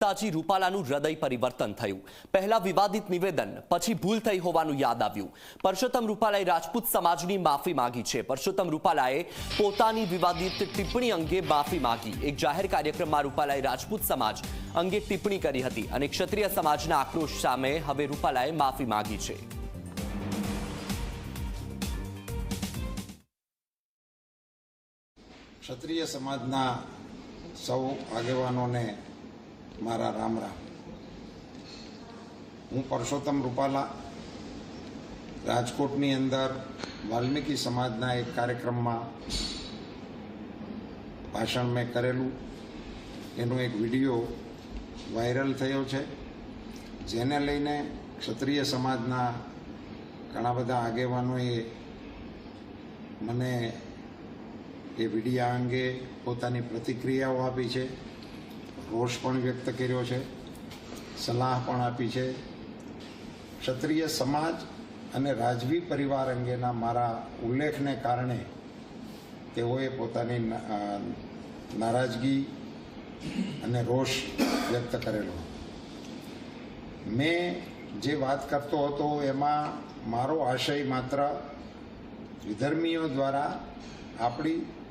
તાજી રૂપાલાનું હૃદય પરિવર્તન થયું. પહેલા વિવાદિત નિવેદન, પછી ભૂલ થઈ હોવાનું યાદ આવ્યું. પરસોત્તમ રૂપાલાએ રાજપૂત સમાજની માફી માંગી છે. પરસોત્તમ રૂપાલાએ પોતાની વિવાદિત ટિપ્પણી અંગે માફી માંગી. એક જાહેર કાર્યક્રમમાં રૂપાલાએ રાજપૂત સમાજ અંગે ટિપ્પણી કરી હતી અને ક્ષત્રિય સમાજના આક્રોશ સામે હવે રૂપાલાએ માફી માંગી છે. ક્ષત્રિય સમાજના સૌ આગેવાનોને મારા રામ રામ. હું પરસોત્તમ રૂપાલા, રાજકોટની અંદર વાલ્મીકી સમાજના એક કાર્યક્રમમાં ભાષણ મેં કરેલું. એનો એક વીડિયો વાયરલ થયો છે, જેને લઈને ક્ષત્રિય સમાજના ઘણા બધા આગેવાનોએ મને એ વિડીયા અંગે પોતાની પ્રતિક્રિયાઓ આપી છે. રોષ પણ વ્યક્ત કર્યો છે, સલાહ પણ આપી છે. ક્ષત્રિય સમાજ અને રાજવી પરિવાર અંગેના મારા ઉલ્લેખને કારણે તેઓએ પોતાની નારાજગી અને રોષ વ્યક્ત કરેલો. મેં જે વાત કરતો હતો એમાં મારો આશય માત્ર વિધર્મીઓ દ્વારા આપણી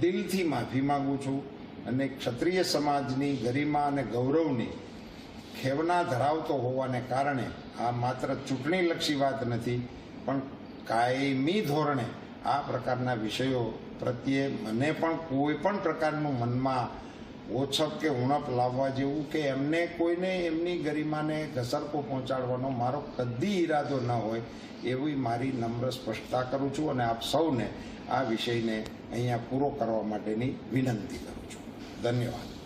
દિલથી માફી માગું છું અને ક્ષત્રિય સમાજની ગરિમા અને ગૌરવની ખેવના ધરાવતો હોવાને કારણે આ માત્ર ચૂંટણીલક્ષી વાત નથી, પણ કાયમી ધોરણે આ પ્રકારના વિષયો પ્રત્યે મને પણ કોઈ પણ પ્રકારનું મનમાં ઓછપ કે ઉણપ લાવવા જેવું કે એમને કોઈને એમની ગરિમાને ઘસરકો પહોંચાડવાનો મારો કદી ઈરાદો ન હોય એવી મારી નમ્ર સ્પષ્ટતા કરું છું અને આપ સૌને આ વિષયને અહીંયા પૂરો કરવા માટેની વિનંતી કરું છું. ધન્યવાદ.